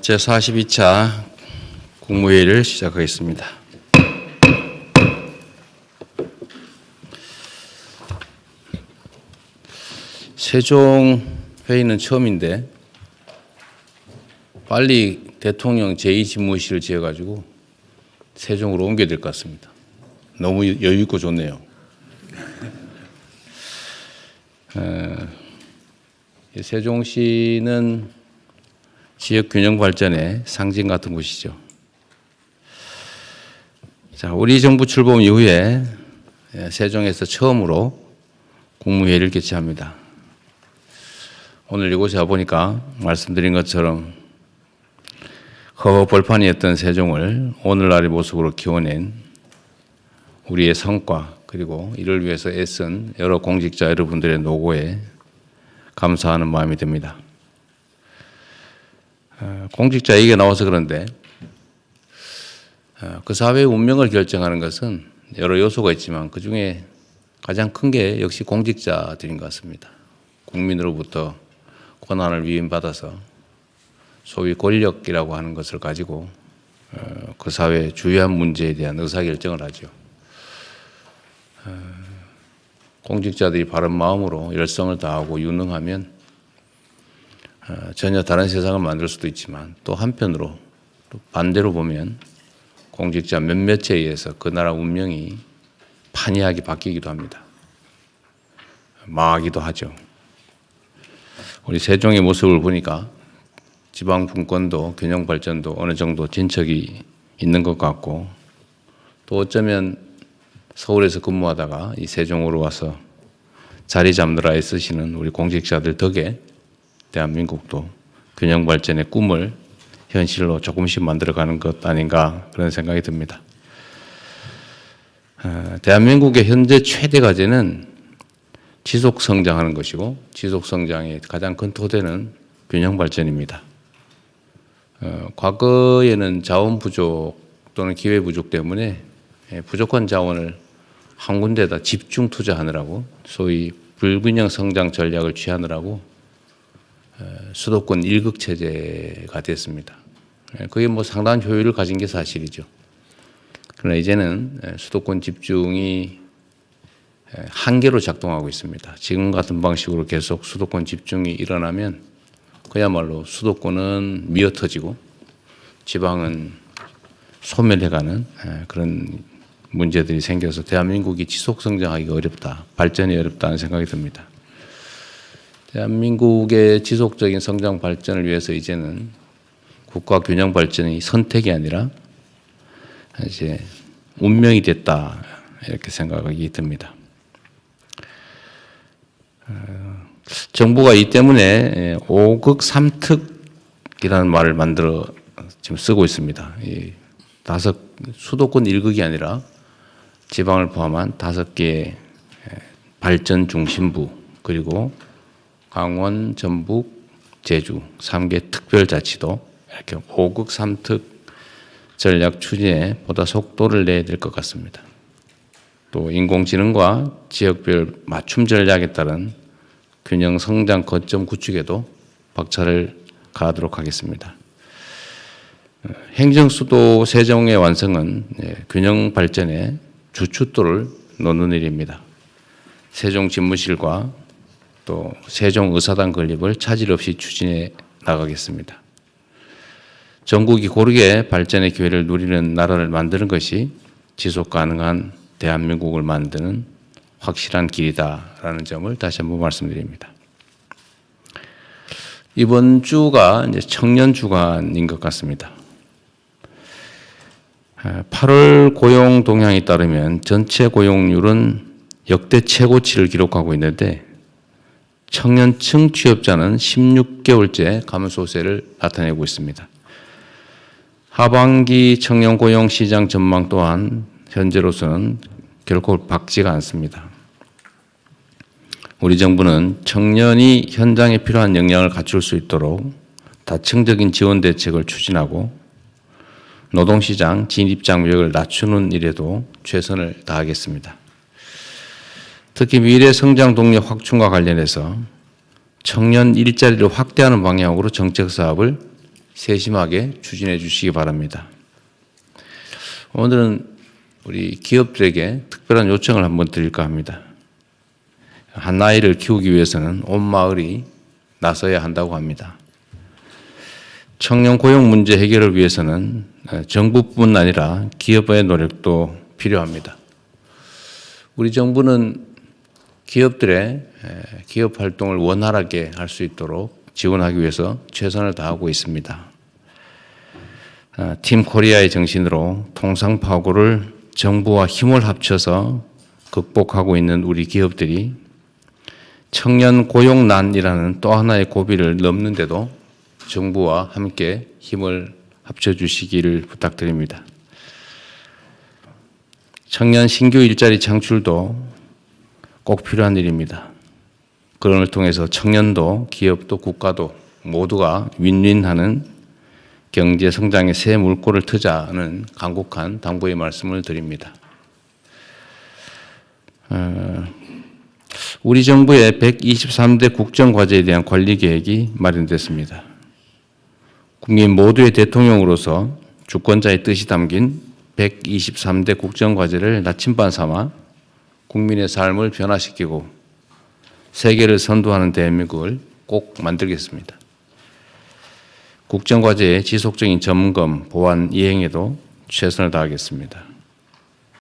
제 42차 국무회의를 시작하겠습니다. 세종 회의는 처음인데 빨리 대통령 제2집무실을 지어가지고 세종으로 옮겨야 될 것 같습니다. 너무 여유 있고 좋네요. 어, 이 세종시는 지역 균형 발전의 상징 같은 곳이죠. 자, 우리 정부 출범 이후에 예, 세종에서 처음으로 국무회의를 개최합니다. 오늘 이곳에 와 보니까 말씀드린 것처럼 허허벌판이었던 세종을 오늘날의 모습으로 키워낸 우리의 성과 그리고 이를 위해서 애쓴 여러 공직자 여러분들의 노고에 감사하는 마음이 듭니다. 어, 공직자 얘기가 나와서 그런데 어, 그 사회의 운명을 결정하는 것은 여러 요소가 있지만 그 중에 가장 큰 게 역시 공직자들인 것 같습니다. 국민으로부터 권한을 위임받아서 소위 권력이라고 하는 것을 가지고 어, 그 사회의 주요한 문제에 대한 의사결정을 하죠. 어, 공직자들이 바른 마음으로 열성을 다하고 유능하면 어, 전혀 다른 세상을 만들 수도 있지만 또 한편으로 또 반대로 보면 공직자 몇몇에 의해서 그 나라 운명이 판이하게 바뀌기도 합니다. 망하기도 하죠. 우리 세종의 모습을 보니까 지방 분권도 균형 발전도 어느 정도 진척이 있는 것 같고 또 어쩌면 서울에서 근무하다가 이 세종으로 와서 자리 잡느라 애쓰시는 우리 공직자들 덕에 대한민국도 균형 발전의 꿈을 현실로 조금씩 만들어가는 것 아닌가 그런 생각이 듭니다. 어, 대한민국의 현재 최대 과제는 지속 성장하는 것이고 지속 성장의 가장 큰 토대는 균형 발전입니다. 어, 과거에는 자원 부족 또는 기회 부족 때문에 예, 부족한 자원을 한 군데다 집중 투자하느라고 소위 불균형 성장 전략을 취하느라고 어, 수도권 일극 체제가 됐습니다. 예, 그게 뭐 상당한 효율을 가진 게 사실이죠. 그러나 이제는 예, 수도권 집중이 예, 한계로 작동하고 있습니다. 지금 같은 방식으로 계속 수도권 집중이 일어나면 그야말로 수도권은 미어터지고 지방은 소멸해가는 예, 그런 문제들이 생겨서 대한민국이 지속 성장하기가 어렵다, 발전이 어렵다는 생각이 듭니다. 대한민국의 지속적인 성장 발전을 위해서 이제는 국가 균형 발전이 선택이 아니라 이제 운명이 됐다 이렇게 생각이 듭니다. 정부가 이 때문에 5극 3특이라는 말을 만들어 지금 쓰고 있습니다. 이 다섯 수도권 1극이 아니라 지방을 포함한 다섯 개의 발전 중심부 그리고 강원, 전북, 제주 3개 특별자치도 이렇게 5극 3특 전략 추진에 보다 속도를 내야 될 것 같습니다. 또 인공지능과 지역별 맞춤 전략에 따른 균형 성장 거점 구축에도 박차를 가하도록 하겠습니다. 행정 수도 세종의 완성은 예, 균형 발전의 주춧돌을 놓는 일입니다. 세종 집무실과 또 세종 의사당 건립을 차질 없이 추진해 나가겠습니다. 전국이 고르게 발전의 기회를 누리는 나라를 만드는 것이 지속 가능한 대한민국을 만드는 확실한 길이다라는 점을 다시 한번 말씀드립니다. 이번 주가 이제 청년 주간인 것 같습니다. 8월 고용 동향에 따르면 전체 고용률은 역대 최고치를 기록하고 있는데 청년층 취업자는 16개월째 감소세를 나타내고 있습니다. 하반기 청년 고용 시장 전망 또한 현재로서는 결코 밝지가 않습니다. 우리 정부는 청년이 현장에 필요한 역량을 갖출 수 있도록 다층적인 지원 대책을 추진하고 노동시장 진입 장벽을 낮추는 일에도 최선을 다하겠습니다. 특히 미래 성장 동력 확충과 관련해서 청년 일자리를 확대하는 방향으로 정책 사업을 세심하게 추진해 주시기 바랍니다. 오늘은 우리 기업들에게 특별한 요청을 한번 드릴까 합니다. 한 아이를 키우기 위해서는 온 마을이 나서야 한다고 합니다. 청년 고용 문제 해결을 위해서는 정부뿐 아니라 기업의 노력도 필요합니다. 우리 정부는 기업들의 기업 활동을 원활하게 할 수 있도록 지원하기 위해서 최선을 다하고 있습니다. 아, 팀 코리아의 정신으로 통상 파고를 정부와 힘을 합쳐서 극복하고 있는 우리 기업들이 청년 고용난이라는 또 하나의 고비를 넘는데도 정부와 함께 힘을 합쳐 주시기를 부탁드립니다. 청년 신규 일자리 창출도 꼭 필요한 일입니다. 그런 걸 통해서 청년도 기업도 국가도 모두가 윈윈하는 경제 성장의 새 물꼬를 트자는 간곡한 당부의 말씀을 드립니다. 어, 우리 정부의 123대 국정과제에 대한 관리 계획이 마련됐습니다. 국민 모두의 대통령으로서 주권자의 뜻이 담긴 123대 국정과제를 나침반 삼아 국민의 삶을 변화시키고 세계를 선도하는 대한민국을 꼭 만들겠습니다. 국정과제의 지속적인 점검, 보완, 이행에도 최선을 다하겠습니다.